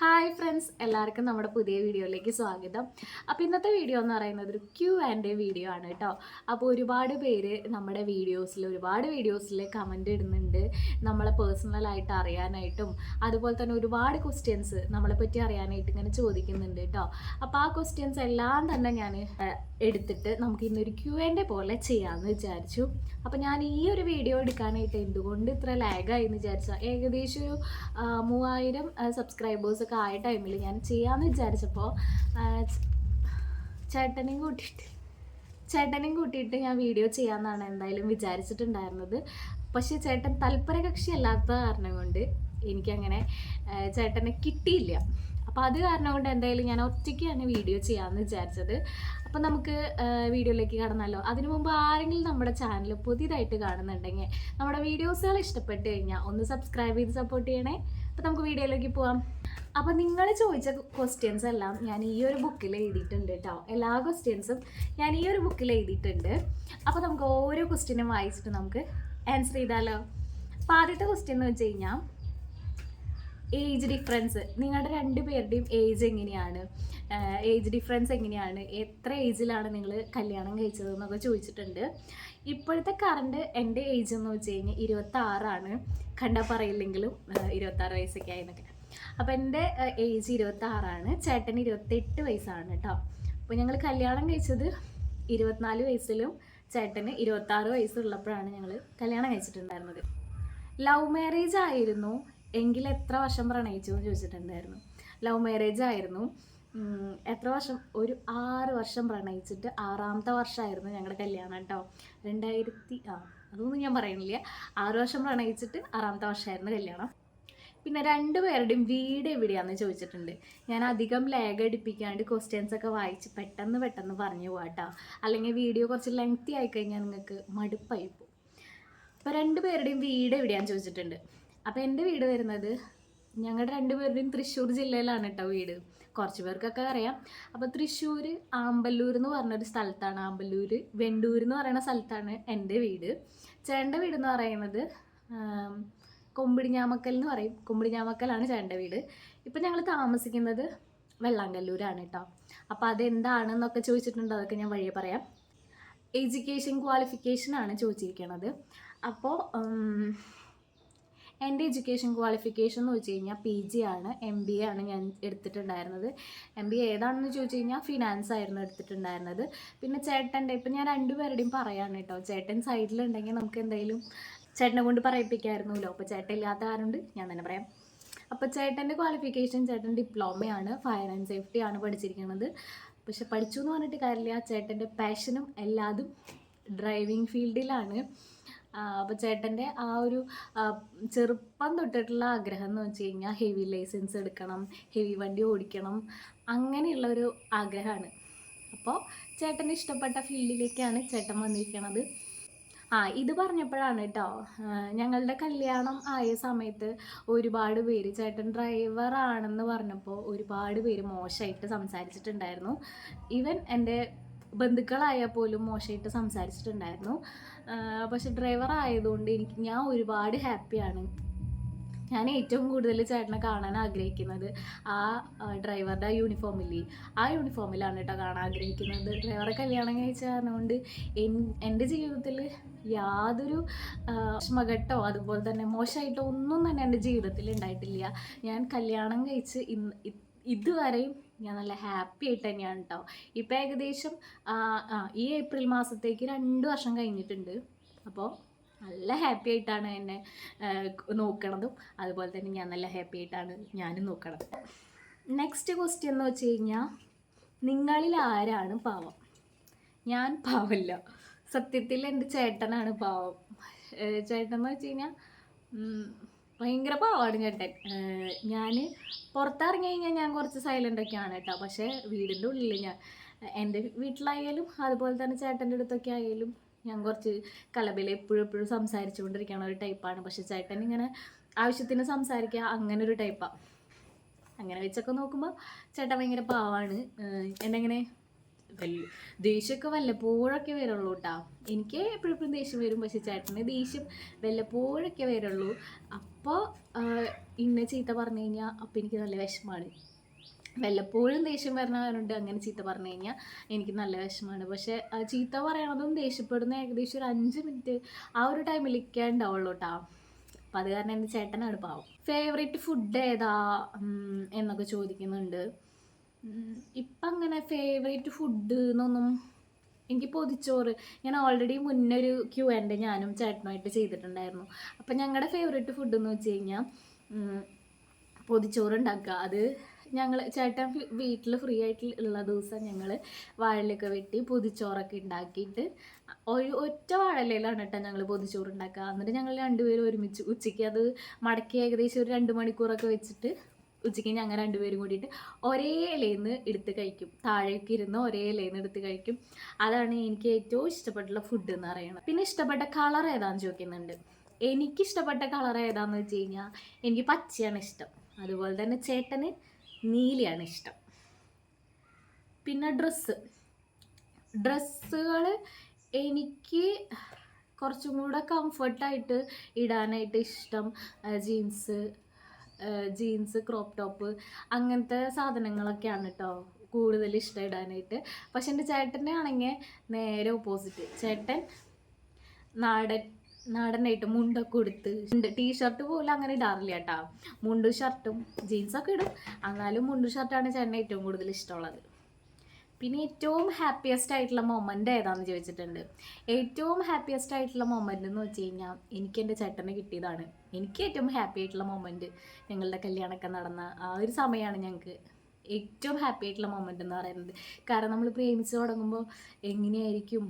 Hi friends എല്ലാവർക്കും നമ്മുടെ പുതിയ വീഡിയോയിലേക്ക് സ്വാഗതം. അപ്പോൾ ഇന്നത്തെ വീഡിയോ എന്ന് പറയുന്നത് ഒരു ക്യൂ ആൻഡ് എ വീഡിയോ ആണ് കേട്ടോ. അപ്പോൾ ഒരുപാട് പേര് നമ്മുടെ വീഡിയോസിൽ ഒരുപാട് വീഡിയോസിൽ കമന്റ് ഇടുന്നുണ്ട്. നമ്മളെ പേഴ്സണലായിട്ട് അറിയാനായിട്ടും അതുപോലെ തന്നെ ഒരുപാട് ക്വസ്റ്റ്യൻസ് നമ്മളെ പറ്റി അറിയാനായിട്ട് ഇങ്ങനെ ചോദിക്കുന്നുണ്ട് കേട്ടോ. അപ്പോൾ ആ ക്വസ്റ്റ്യൻസ് എല്ലാം തന്നെ ഞാൻ എടുത്തിട്ട് നമുക്ക് ഇന്നൊരു ക്യൂ ആൻഡ് പോലെ ചെയ്യാമെന്ന് വിചാരിച്ചു. അപ്പോൾ ഞാൻ ഈ ഒരു വീഡിയോ എടുക്കാനായിട്ട് എന്തുകൊണ്ട് ഇത്ര ലാഗായി എന്ന് വിചാരിച്ചാൽ ഏകദേശം ഒരു മൂവായിരം സബ്സ്ക്രൈബേഴ്സ് ഒക്കെ ആയ ടൈമിൽ ഞാൻ ചെയ്യാമെന്ന് വിചാരിച്ചപ്പോൾ ചേട്ടനെയും കൂട്ടിയിട്ട് ചേട്ടനെയും കൂട്ടിയിട്ട് ഞാൻ വീഡിയോ ചെയ്യാമെന്നാണ് എന്തായാലും വിചാരിച്ചിട്ടുണ്ടായിരുന്നത്. പക്ഷേ ചേട്ടൻ തൽപര അല്ലാത്ത കാരണം കൊണ്ട് എനിക്കങ്ങനെ ചേട്ടനെ കിട്ടിയില്ല. അപ്പോൾ അത് കാരണം കൊണ്ട് എന്തായാലും ഞാൻ ഒറ്റയ്ക്കാണ് വീഡിയോ ചെയ്യാമെന്ന് വിചാരിച്ചത്. അപ്പോൾ നമുക്ക് വീഡിയോയിലേക്ക് കടന്നാലോ. അതിനു മുമ്പ് ആരെങ്കിലും നമ്മുടെ ചാനൽ പുതിയതായിട്ട് കാണുന്നുണ്ടെങ്കിൽ നമ്മുടെ വീഡിയോസുകൾ ഇഷ്ടപ്പെട്ട് കഴിഞ്ഞാൽ ഒന്ന് സബ്സ്ക്രൈബ് ചെയ്ത് സപ്പോർട്ട് ചെയ്യണേ. അപ്പോൾ നമുക്ക് വീഡിയോയിലേക്ക് പോവാം. അപ്പോൾ നിങ്ങൾ ചോദിച്ച ക്വസ്റ്റ്യൻസ് എല്ലാം ഞാൻ ഈ ഒരു ബുക്കിൽ എഴുതിയിട്ടുണ്ട് കേട്ടോ എല്ലാ ക്വസ്റ്റ്യൻസും ഞാൻ ഈ ഒരു ബുക്കിൽ എഴുതിയിട്ടുണ്ട്. അപ്പോൾ നമുക്ക് ഓരോ ക്വസ്റ്റ്യനും വായിച്ചിട്ട് നമുക്ക് ആൻസർ ചെയ്താലോ? അപ്പോൾ ആദ്യത്തെ ക്വസ്റ്റ്യൻ എന്ന് വെച്ച് കഴിഞ്ഞാൽ ഏജ് ഡിഫറൻസ് നിങ്ങളുടെ രണ്ട് പേരുടെയും ഏജ് എങ്ങനെയാണ്? ഏജ് ഡിഫറൻസ് എങ്ങനെയാണ്? എത്ര ഏജിലാണ് നിങ്ങൾ കല്യാണം കഴിച്ചത് എന്നൊക്കെ ചോദിച്ചിട്ടുണ്ട്. ഇപ്പോഴത്തെ കറണ്ട് എന്റെ ഏജ് എന്ന് വെച്ച് കഴിഞ്ഞാൽ ഇരുപത്താറാണ്. കണ്ടാൽ പറയില്ലെങ്കിലും ഇരുപത്താറ് വയസ്സൊക്കെ ആയെന്നൊക്കെ അപ്പോൾ എന്റെ ഏജ് ഇരുപത്താറാണ്. ചേട്ടന് ഇരുപത്തെട്ട് വയസ്സാണ് കേട്ടോ. അപ്പോൾ ഞങ്ങൾ കല്യാണം കഴിച്ചത് ഇരുപത്തിനാല് വയസ്സിലും ചേട്ടന് ഇരുപത്താറ് വയസ്സുള്ളപ്പോഴാണ് ഞങ്ങൾ കല്യാണം കഴിച്ചിട്ടുണ്ടായിരുന്നത്. ലവ് മാരേജ് ആയിരുന്നു. എങ്കിൽ എത്ര വർഷം പ്രണയിച്ചു എന്ന് ചോദിച്ചിട്ടുണ്ടായിരുന്നു. ലവ് മാരേജ് ആയിരുന്നു. എത്ര വർഷം? ഒരു ആറ് വർഷം പ്രണയിച്ചിട്ട് ആറാമത്തെ വർഷമായിരുന്നു ഞങ്ങളുടെ കല്യാണം കേട്ടോ. രണ്ടായിരത്തി ആ അതൊന്നും ഞാൻ പറയുന്നില്ല ആറ് വർഷം പ്രണയിച്ചിട്ട് ആറാമത്തെ വർഷമായിരുന്നു കല്യാണം. പിന്നെ രണ്ടുപേരുടെയും വീട് എവിടെയാണെന്ന് ചോദിച്ചിട്ടുണ്ട്. ഞാൻ അധികം ലാഗ് അടിപ്പിക്കാണ്ട് ക്വസ്റ്റ്യൻസ് ഒക്കെ വായിച്ച് പെട്ടെന്ന് പെട്ടെന്ന് പറഞ്ഞു പോവാട്ടോ അല്ലെങ്കിൽ വീഡിയോ കുറച്ച് ലെങ്തി ആയി കഴിഞ്ഞാൽ നിങ്ങൾക്ക് മടുപ്പായി പോകും അപ്പോൾ രണ്ടുപേരുടെയും വീട് എവിടെയാന്ന് ചോദിച്ചിട്ടുണ്ട്. അപ്പോൾ എന്റെ വീട് വരുന്നത് ഞങ്ങളുടെ രണ്ടുപേരുടെയും തൃശ്ശൂർ ജില്ലയിലാണ് കേട്ടോ വീട്. കുറച്ച് പേർക്കൊക്കെ അറിയാം. അപ്പോൾ തൃശ്ശൂർ ആമ്പല്ലൂർ എന്ന് പറഞ്ഞൊരു സ്ഥലത്താണ് ആമ്പല്ലൂർ. വെണ്ടൂർ എന്ന് പറയുന്ന സ്ഥലത്താണ് എന്റെ വീട്. ചേട്ടന്റെ വീട് എന്ന് പറയുന്നത് കൊമ്പിടിഞ്ഞാമക്കൽ എന്ന് പറയും. കൊമ്പിടിഞ്ഞാമക്കലാണ് ചേട്ടന്റെ വീട്. ഇപ്പം ഞങ്ങൾ താമസിക്കുന്നത് വെള്ളാങ്കല്ലൂരാണ് കേട്ടോ. അപ്പോൾ അതെന്താണെന്നൊക്കെ ചോദിച്ചിട്ടുണ്ട് അതൊക്കെ ഞാൻ വഴിയെ പറയാം. എഡ്യൂക്കേഷൻ ക്വാളിഫിക്കേഷൻ ആണ് ചോദിച്ചിരിക്കുന്നത് അപ്പോൾ എന്റെ എഡ്യൂക്കേഷൻ ക്വാളിഫിക്കേഷൻ എന്ന് വെച്ച് കഴിഞ്ഞാൽ പി ജി ആണ്. എം ബി എ ആണ് ഞാൻ എടുത്തിട്ടുണ്ടായിരുന്നത്. എം ബി എ ഏതാണെന്ന് ചോദിച്ചു കഴിഞ്ഞാൽ ഫിനാൻസ് ആയിരുന്നു എടുത്തിട്ടുണ്ടായിരുന്നത്. പിന്നെ ചേട്ടന്റെ ഇപ്പം ഞാൻ രണ്ടുപേരുടെയും പറയാണ് കേട്ടോ. ചേട്ടൻ സൈഡിലുണ്ടെങ്കിൽ നമുക്ക് എന്തെങ്കിലും ചേട്ടനെ കൊണ്ട് പറയിപ്പിക്കായിരുന്നല്ലോ. അപ്പോൾ ചേട്ടൻ ഇല്ലാത്ത കാരണം ഞാൻ തന്നെ പറയാം. അപ്പോൾ ചേട്ടന്റെ ക്വാളിഫിക്കേഷൻ ചേട്ടൻ ഡിപ്ലോമയാണ് ഫയർ ആൻഡ് സേഫ്റ്റി ആണ് പഠിച്ചിരിക്കുന്നത്. പക്ഷെ പഠിച്ചു എന്ന് പറഞ്ഞിട്ട് കാര്യമില്ല. ചേട്ടന്റെ പാഷനും എല്ലാതും ഡ്രൈവിംഗ് ഫീൽഡിലാണ് അപ്പോൾ ചേട്ടന്റെ ആ ഒരു ചെറുപ്പം തൊട്ടിട്ടുള്ള ആഗ്രഹം എന്ന് വെച്ച് കഴിഞ്ഞാൽ ഹെവി ലൈസൻസ് എടുക്കണം ഹെവി വണ്ടി ഓടിക്കണം. അങ്ങനെയുള്ള ഒരു ആഗ്രഹമാണ്. അപ്പോൾ ചേട്ടന് ഇഷ്ടപ്പെട്ട ഫീൽഡിലേക്കാണ് ചേട്ടൻ വന്നിരിക്കുന്നത് ആ ഇത് പറഞ്ഞപ്പോഴാണ് കേട്ടോ ഞങ്ങളുടെ കല്യാണം ആയ സമയത്ത് ഒരുപാട് പേര് ചേട്ടൻ ഡ്രൈവർ ആണെന്ന് പറഞ്ഞപ്പോൾ ഒരുപാട് പേര് മോശമായിട്ട് സംസാരിച്ചിട്ടുണ്ടായിരുന്നു. ഈവൻ എന്റെ ബന്ധുക്കളായാൽ പോലും മോശമായിട്ട് സംസാരിച്ചിട്ടുണ്ടായിരുന്നു. പക്ഷെ ഡ്രൈവർ ആയതുകൊണ്ട് എനിക്ക് ഞാൻ ഒരുപാട് ഹാപ്പിയാണ് ഞാൻ ഏറ്റവും കൂടുതൽ ചേട്ടനെ കാണാൻ ആഗ്രഹിക്കുന്നത് ആ ഡ്രൈവറുടെ ആ യൂണിഫോമില്ലേ? ആ യൂണിഫോമിലാണ് കേട്ടോ കാണാൻ ആഗ്രഹിക്കുന്നത്. ഡ്രൈവറെ കല്യാണം കഴിച്ച കാരണം കൊണ്ട് എൻ- എന്റെ ജീവിതത്തിൽ യാതൊരു വിഷമഘട്ടോ അതുപോലെ തന്നെ മോശമായിട്ടോ ഒന്നും തന്നെ എന്റെ ജീവിതത്തിൽ ഉണ്ടായിട്ടില്ല. ഞാൻ കല്യാണം കഴിച്ച് ഇന്ന് ഇതുവരെയും ഞാൻ നല്ല ഹാപ്പി ആയിട്ട് തന്നെയാണ് കേട്ടോ. ഇപ്പം ഏകദേശം ഈ ഏപ്രിൽ മാസത്തേക്ക് രണ്ട് വർഷം കഴിഞ്ഞിട്ടുണ്ട്. അപ്പോൾ നല്ല ഹാപ്പി ആയിട്ടാണ് എന്നെ നോക്കണതും. അതുപോലെ തന്നെ ഞാൻ നല്ല ഹാപ്പി ആയിട്ടാണ് ഞാനും നോക്കണത്. നെക്സ്റ്റ് ക്വസ്റ്റ്യൻ എന്ന് വെച്ച് കഴിഞ്ഞാൽ നിങ്ങളിൽ ആരാണ് പാവം? ഞാൻ പാവമല്ല സത്യത്തിൽ എന്റെ ചേട്ടനാണ് പാവം. ചേട്ടൻ എന്ന് വെച്ച് കഴിഞ്ഞാൽ ഭയങ്കര പാവമാണ് ചേട്ടൻ. ഞാൻ പുറത്തിറങ്ങി കഴിഞ്ഞാൽ ഞാൻ കുറച്ച് സൈലന്റ് ഒക്കെയാണ് കേട്ടോ. പക്ഷേ വീടിന്റെ ഉള്ളിൽ ഞാൻ എന്റെ വീട്ടിലായാലും അതുപോലെ തന്നെ ചേട്ടന്റെ അടുത്തൊക്കെ ആയാലും ഞാൻ കുറച്ച് കലബിൽ എപ്പോഴും എപ്പോഴും സംസാരിച്ചുകൊണ്ടിരിക്കണ ഒരു ടൈപ്പാണ് പക്ഷെ ചേട്ടൻ ഇങ്ങനെ ആവശ്യത്തിന് സംസാരിക്കുക അങ്ങനെ ഒരു ടൈപ്പാണ് അങ്ങനെ വെച്ചൊക്കെ നോക്കുമ്പോൾ ചേട്ടൻ ഭയങ്കര പാവാണ്. എന്നെ ഇങ്ങനെ വല്ല ദേഷ്യമൊക്കെ വല്ലപ്പോഴൊക്കെ വരുള്ളൂ കേട്ടോ എനിക്ക് എപ്പോഴെപ്പോഴും ദേഷ്യം വരും. പക്ഷെ ചേട്ടന് ദേഷ്യം വല്ലപ്പോഴൊക്കെ വരുള്ളൂ. അപ്പം അപ്പോൾ ഇന്ന ചീത്ത പറഞ്ഞു കഴിഞ്ഞാൽ അപ്പോൾ എനിക്ക് നല്ല വിഷമമാണ് വല്ലപ്പോഴും ദേഷ്യം വരണവരുണ്ട് അങ്ങനെ ചീത്ത പറഞ്ഞു കഴിഞ്ഞാൽ എനിക്ക് നല്ല വിഷമമാണ്. പക്ഷേ ചീത്ത പറയണതും ദേഷ്യപ്പെടുന്ന ഏകദേശം ഒരു അഞ്ച് മിനിറ്റ് ആ ഒരു ടൈമിൽ ഉണ്ടാവുള്ളൂ കേട്ടോ അപ്പം അത് കാരണം എന്റെ ചേട്ടനാണ് പാവം. ഫേവറേറ്റ് ഫുഡ് ഏതാ? എന്നൊക്കെ ചോദിക്കുന്നുണ്ട്. ഇപ്പം അങ്ങനെ ഫേവറേറ്റ് ഫുഡ് എന്നൊന്നും എനിക്ക് പൊതിച്ചോറ്. ഞാൻ ഓൾറെഡി മുന്നേ ഒരു ക്യൂ എന്റെ ഞാനും ചേട്ടനുമായിട്ട് ചെയ്തിട്ടുണ്ടായിരുന്നു. അപ്പം ഞങ്ങളുടെ ഫേവറേറ്റ് ഫുഡ് എന്ന് വെച്ച് കഴിഞ്ഞാൽ പൊതിച്ചോറ് ഉണ്ടാക്കുക അത് ഞങ്ങൾ ചേട്ടൻ വീട്ടിൽ ഫ്രീ ആയിട്ട് ഉള്ള ദിവസം ഞങ്ങൾ വാഴലൊക്കെ വെട്ടി പൊതിച്ചോറൊക്കെ ഉണ്ടാക്കിയിട്ട് ഒരു ഒറ്റ വാഴലയിലാണ് കേട്ടോ ഞങ്ങൾ പൊതിച്ചോറ് ഉണ്ടാക്കുക എന്നിട്ട് ഞങ്ങൾ രണ്ടുപേരും ഒരുമിച്ച് ഉച്ചയ്ക്ക് അത് മടക്കി ഏകദേശം ഒരു രണ്ട് മണിക്കൂറൊക്കെ വെച്ചിട്ട് ഉച്ചയ്ക്ക് ഞങ്ങൾ രണ്ടുപേരും കൂടിയിട്ട് ഒരേ ഇലയിൽ നിന്ന് എടുത്ത് കഴിക്കും. താഴേക്ക് ഇരുന്ന് ഒരേ ഇലയിൽ നിന്ന് എടുത്ത് കഴിക്കും. അതാണ് എനിക്ക് ഏറ്റവും ഇഷ്ടപ്പെട്ടുള്ള ഫുഡ് എന്ന് പറയുന്നത്. പിന്നെ ഇഷ്ടപ്പെട്ട കളർ ഏതാണെന്ന് ചോദിക്കുന്നുണ്ട്. എനിക്കിഷ്ടപ്പെട്ട കളർ ഏതാന്ന് വെച്ച് കഴിഞ്ഞാൽ എനിക്ക് പച്ചയാണ് ഇഷ്ടം. അതുപോലെ തന്നെ ചേട്ടന് നീലയാണ് ഇഷ്ടം. പിന്നെ ഡ്രസ്സ്. ഡ്രസ്സുകൾ എനിക്ക് കുറച്ചും കൂടെ കംഫർട്ടായിട്ട് ഇടാനായിട്ട് ഇഷ്ടം ജീൻസ് ജീൻസ് ക്രോപ്പ് ടോപ്പ് അങ്ങനത്തെ സാധനങ്ങളൊക്കെയാണ് കേട്ടോ കൂടുതൽ ഇഷ്ടം ഇടാനായിട്ട്. പക്ഷെ എന്റെ ചേട്ടന്റെ ആണെങ്കിൽ നേരെ ഓപ്പോസിറ്റ്. ചേട്ടൻ നാടൻ നാടനായിട്ട് മുണ്ടൊക്കെ ഉടുത്ത്. ടീഷർട്ട് പോലും അങ്ങനെ ഇടാറില്ല കേട്ടോ. മുണ്ടും ഷർട്ടും ജീൻസൊക്കെ ഇടും. എന്നാലും മുണ്ടും ഷർട്ടാണ് ചേട്ടന് ഏറ്റവും കൂടുതൽ ഇഷ്ടമുള്ളത്. പിന്നെ ഏറ്റവും ഹാപ്പിയസ്റ്റ് ആയിട്ടുള്ള മൊമെന്റ് ഏതാണെന്ന് ചോദിച്ചിട്ടുണ്ട്. ഏറ്റവും ഹാപ്പിയസ്റ്റ് ആയിട്ടുള്ള മൊമെന്റ് എന്ന് വെച്ച് കഴിഞ്ഞാൽ എനിക്ക് എന്റെ ചേട്ടനെ കിട്ടിയതാണ്. എനിക്ക് ഏറ്റവും ഹാപ്പി ആയിട്ടുള്ള മൊമെന്റ് ഞങ്ങളുടെ കല്യാണമൊക്കെ നടന്ന ആ ഒരു സമയമാണ് ഞങ്ങൾക്ക് ഏറ്റവും ഹാപ്പി ആയിട്ടുള്ള മൊമെന്റ് എന്ന് പറയുന്നത്. കാരണം നമ്മൾ പ്രേമിച്ച് തുടങ്ങുമ്പോൾ എങ്ങനെയായിരിക്കും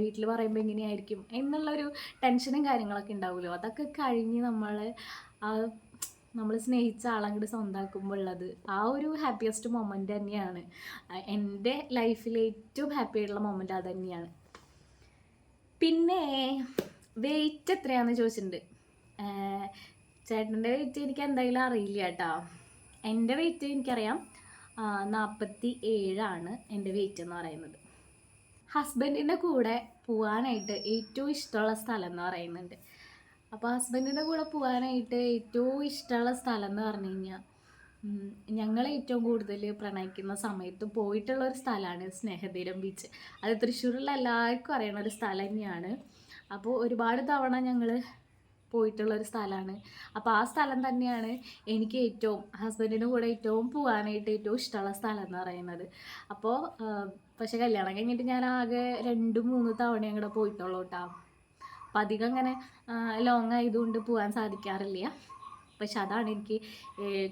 വീട്ടിൽ പറയുമ്പോൾ എങ്ങനെയായിരിക്കും എന്നുള്ളൊരു ടെൻഷനും കാര്യങ്ങളൊക്കെ ഉണ്ടാവുമല്ലോ. അതൊക്കെ കഴിഞ്ഞ് നമ്മൾ നമ്മൾ സ്നേഹിച്ച ആളങ്ങോട്ട് സ്വന്തമാക്കുമ്പോൾ ഉള്ളത് ആ ഒരു ഹാപ്പിയസ്റ്റ് മൊമെന്റ് തന്നെയാണ്. എന്റെ ലൈഫിലെ ഏറ്റവും ഹാപ്പി ആയിട്ടുള്ള മൊമെന്റ് അത് തന്നെയാണ്. പിന്നെ വെയിറ്റ് എത്രയാണെന്ന് ചോദിച്ചിട്ടുണ്ട്. ചേട്ടന്റെ വെയിറ്റ് എനിക്ക് എന്തായാലും അറിയില്ല കേട്ടോ. എന്റെ വെയിറ്റ് എനിക്കറിയാം നാൽപ്പത്തി ഏഴാണ് എന്റെ വെയിറ്റ് എന്ന് പറയുന്നത്. ഹസ്ബൻഡിന്റെ കൂടെ പോകാനായിട്ട് ഏറ്റവും ഇഷ്ടമുള്ള സ്ഥലം എന്ന് പറയുന്നുണ്ട്. അപ്പോൾ ഹസ്ബൻഡിന്റെ കൂടെ പോകാനായിട്ട് ഏറ്റവും ഇഷ്ടമുള്ള സ്ഥലം എന്ന് പറഞ്ഞു കഴിഞ്ഞാൽ ഞങ്ങൾ ഏറ്റവും കൂടുതൽ പ്രണയിക്കുന്ന സമയത്ത് പോയിട്ടുള്ള ഒരു സ്ഥലമാണ് സ്നേഹതീരം ബീച്ച് അത് തൃശ്ശൂരിലുള്ള എല്ലാവർക്കും അറിയണ ഒരു സ്ഥലം തന്നെയാണ്. അപ്പോൾ ഒരുപാട് തവണ ഞങ്ങൾ പോയിട്ടുള്ള ഒരു സ്ഥലമാണ്. അപ്പോൾ ആ സ്ഥലം തന്നെയാണ് എനിക്ക് ഏറ്റവും ഹസ്ബൻഡിന്റെ കൂടെ ഏറ്റവും പോകാനായിട്ട് ഏറ്റവും ഇഷ്ടമുള്ള സ്ഥലം എന്ന് പറയുന്നത്. അപ്പോൾ പക്ഷെ കല്യാണം കഴിഞ്ഞിട്ട് ഞാൻ ആകെ രണ്ട് മൂന്ന് തവണ അങ്ങോട്ട് പോയിട്ടുള്ളൂ കേട്ടോ അപ്പം അധികം അങ്ങനെ ലോങ് ആയതുകൊണ്ട് പോകാൻ സാധിക്കാറില്ല. പക്ഷെ അതാണ് എനിക്ക്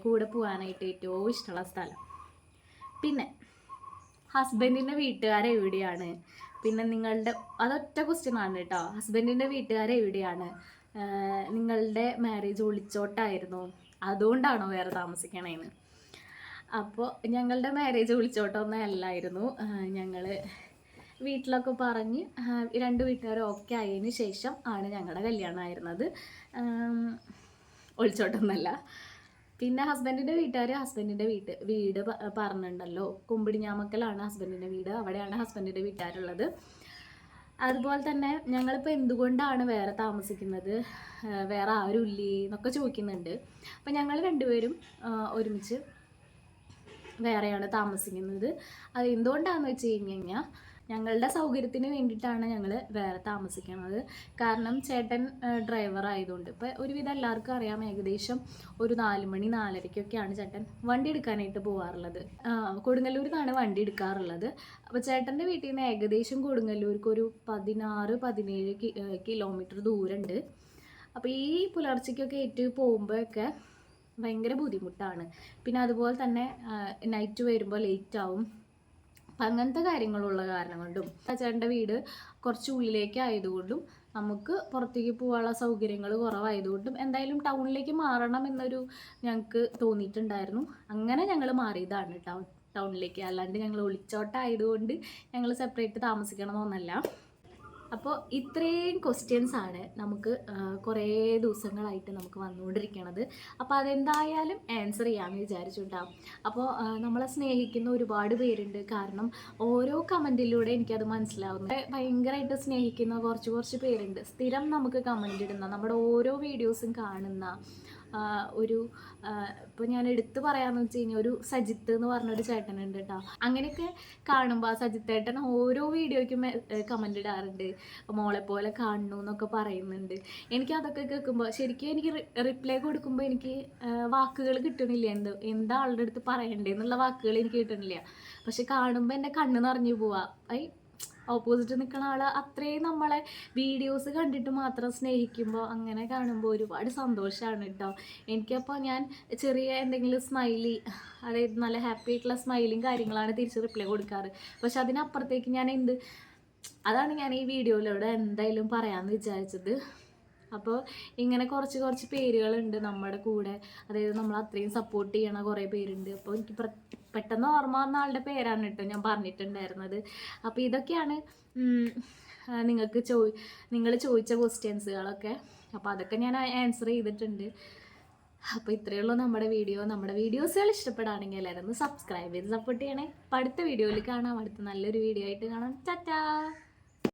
കൂടെ പോകാനായിട്ട് ഏറ്റവും ഇഷ്ടമുള്ള സ്ഥലം. പിന്നെ ഹസ്ബൻഡിന്റെ വീട്ടുകാർ എവിടെയാണ്? പിന്നെ നിങ്ങളുടെ അതൊറ്റ ക്വസ്റ്റ്യൻ ആണ് കേട്ടോ ഹസ്ബൻഡിന്റെ വീട്ടുകാർ എവിടെയാണ്? നിങ്ങളുടെ മാരേജ് ഒളിച്ചോട്ടായിരുന്നു. അതുകൊണ്ടാണോ വേറെ താമസിക്കണേന്ന്? അപ്പോൾ ഞങ്ങളുടെ മാരേജ് വിളിച്ചോട്ടൊന്നും അല്ലായിരുന്നു. ഞങ്ങൾ വീട്ടിലൊക്കെ പറഞ്ഞ് രണ്ട് വീട്ടുകാരും ഓക്കെ ആയതിന് ശേഷം ആണ് ഞങ്ങളുടെ കല്യാണമായിരുന്നത് ഒളിച്ചോട്ടൊന്നല്ല പിന്നെ ഹസ്ബൻഡിന്റെ വീട്ടുകാർ ഹസ്ബൻഡിന്റെ വീട്ട് വീട് പറഞ്ഞിട്ടുണ്ടല്ലോ. കുമ്പിടിഞ്ഞാമക്കലാണ് ഹസ്ബൻഡിന്റെ വീട്. അവിടെയാണ് ഹസ്ബൻഡിന്റെ വീട്ടുകാരുള്ളത്. അതുപോലെ തന്നെ ഞങ്ങളിപ്പോൾ എന്തുകൊണ്ടാണ് വേറെ താമസിക്കുന്നത്? വേറെ ആരുമില്ലേ എന്നൊക്കെ ചോദിക്കുന്നുണ്ട്. അപ്പം ഞങ്ങൾ രണ്ടുപേരും ഒരുമിച്ച് വേറെയാണ് താമസിക്കുന്നത്. അത് എന്തുകൊണ്ടാണെന്ന് വെച്ച് കഴിഞ്ഞ് കഴിഞ്ഞാൽ ഞങ്ങളുടെ സൗകര്യത്തിന് വേണ്ടിയിട്ടാണ് ഞങ്ങൾ വേറെ താമസിക്കുന്നത്. കാരണം ചേട്ടൻ ഡ്രൈവർ ആയതുകൊണ്ട്. ഇപ്പോൾ ഒരുവിധം എല്ലാവർക്കും അറിയാം ഏകദേശം ഒരു നാല് മണി നാലരയ്ക്കൊക്കെയാണ് ചേട്ടൻ വണ്ടി എടുക്കാനായിട്ട് പോകാറുള്ളത് കൊടുങ്ങല്ലൂരിൽ നിന്നാണ് വണ്ടി എടുക്കാറുള്ളത്. അപ്പോൾ ചേട്ടന്റെ വീട്ടിൽ നിന്ന് ഏകദേശം കൊടുങ്ങല്ലൂർക്ക് ഒരു പതിനാറ് പതിനേഴ് കിലോമീറ്റർ ദൂരമുണ്ട് അപ്പോൾ ഈ പുലർച്ചയ്ക്കൊക്കെ ഏറ്റവും പോകുമ്പോഴൊക്കെ ഭയങ്കര ബുദ്ധിമുട്ടാണ്. പിന്നെ അതുപോലെ തന്നെ നൈറ്റ് വരുമ്പോൾ ലേറ്റ് ആവും. അപ്പം അങ്ങനത്തെ കാര്യങ്ങളുള്ള കാരണം കൊണ്ടും ചേട്ടന്റെ വീട് കുറച്ച് ഉള്ളിലേക്ക് ആയതുകൊണ്ടും നമുക്ക് പുറത്തേക്ക് പോകാനുള്ള സൗകര്യങ്ങൾ കുറവായതുകൊണ്ടും എന്തായാലും ടൗണിലേക്ക് മാറണം എന്നൊരു ഞങ്ങൾക്ക് തോന്നിയിട്ടുണ്ടായിരുന്നു. അങ്ങനെ ഞങ്ങൾ മാറിയതാണ് ടൗൺ ടൗണിലേക്ക്. അല്ലാണ്ട് ഞങ്ങൾ ഒളിച്ചോട്ടായതുകൊണ്ട് ഞങ്ങൾ സെപ്പറേറ്റ് താമസിക്കണമെന്നല്ല അപ്പോൾ ഇത്രയും ക്വസ്റ്റ്യൻസ് ആണ് നമുക്ക് കുറേ ദിവസങ്ങളായിട്ട് നമുക്ക് വന്നുകൊണ്ടിരിക്കണത്. അപ്പോൾ അതെന്തായാലും ആൻസർ ചെയ്യാമെന്ന് വിചാരിച്ചുണ്ടാവും അപ്പോൾ നമ്മളെ സ്നേഹിക്കുന്ന ഒരുപാട് പേരുണ്ട്. കാരണം ഓരോ കമന്റിലൂടെ എനിക്കത് മനസ്സിലാവുന്നു. ഭയങ്കരമായിട്ട് സ്നേഹിക്കുന്ന കുറച്ച് കുറച്ച് പേരുണ്ട്. സ്ഥിരം നമുക്ക് കമന്റ് ഇടുന്ന നമ്മുടെ ഓരോ വീഡിയോസും കാണുന്ന ഒരു ഇപ്പോൾ ഞാൻ എടുത്തു പറയാമെന്ന് വെച്ച് കഴിഞ്ഞാൽ ഒരു സജിത്ത് എന്ന് പറഞ്ഞൊരു ചേട്ടനുണ്ട് കേട്ടോ അങ്ങനെയൊക്കെ കാണുമ്പോൾ ആ സജിത്ത് ഓരോ വീഡിയോയ്ക്കും കമന്റ് ഇടാറുണ്ട്. മോളെ പോലെ കാണുന്നു എന്നൊക്കെ പറയുന്നുണ്ട്. എനിക്ക് അതൊക്കെ കേൾക്കുമ്പോൾ ശരിക്കും എനിക്ക് റിപ്ലൈ കൊടുക്കുമ്പോൾ എനിക്ക് വാക്കുകൾ കിട്ടണില്ല. എന്ത് എന്താ ആളുടെ അടുത്ത് പറയണ്ടേ എന്നുള്ള വാക്കുകൾ എനിക്ക് കിട്ടണില്ല. പക്ഷെ കാണുമ്പോൾ എന്റെ കണ്ണ് നിറഞ്ഞു പോവാ. ഐ ഓപ്പോസിറ്റ് നിൽക്കുന്ന ആൾ അത്രയും നമ്മളെ വീഡിയോസ് കണ്ടിട്ട് മാത്രം സ്നേഹിക്കുമ്പോൾ അങ്ങനെ കാണുമ്പോൾ ഒരുപാട് സന്തോഷമാണ് കേട്ടോ എനിക്കപ്പോൾ ഞാൻ ചെറിയ എന്തെങ്കിലും സ്മൈലി അതായത് നല്ല ഹാപ്പി ആയിട്ടുള്ള സ്മൈലിയും കാര്യങ്ങളാണ് തിരിച്ച് റിപ്ലൈ കൊടുക്കാറ്. പക്ഷെ അതിനപ്പുറത്തേക്ക് ഞാൻ എന്ത് അതാണ് ഞാൻ ഈ വീഡിയോയിലൂടെ എന്തായാലും പറയാമെന്ന് വിചാരിച്ചത്. അപ്പോൾ ഇങ്ങനെ കുറച്ച് കുറച്ച് പേരുകളുണ്ട് നമ്മുടെ കൂടെ. അതായത് നമ്മൾ അത്രയും സപ്പോർട്ട് ചെയ്യണ കുറേ പേരുണ്ട്. അപ്പോൾ എനിക്ക് പെട്ടെന്ന് ഓർമ്മ വന്ന ആളുടെ പേരാണ് കേട്ടോ ഞാൻ പറഞ്ഞിട്ടുണ്ടായിരുന്നത്. അപ്പോൾ ഇതൊക്കെയാണ് നിങ്ങൾക്ക് ചോ നിങ്ങൾ ചോദിച്ച ക്വസ്റ്റ്യൻസുകളൊക്കെ അപ്പോൾ അതൊക്കെ ഞാൻ ആൻസർ ചെയ്തിട്ടുണ്ട്. അപ്പോൾ ഇത്രയേ ഉള്ളൂ നമ്മുടെ വീഡിയോ. നമ്മുടെ വീഡിയോസുകൾ ഇഷ്ടപ്പെടുകയാണെങ്കിൽ എല്ലാവരും സബ്സ്ക്രൈബ് ചെയ്ത് സപ്പോർട്ട് ചെയ്യണേ. അപ്പോൾ അടുത്ത വീഡിയോയിൽ കാണാം. അടുത്ത നല്ലൊരു വീഡിയോ ആയിട്ട് കാണാം. ടാറ്റാ!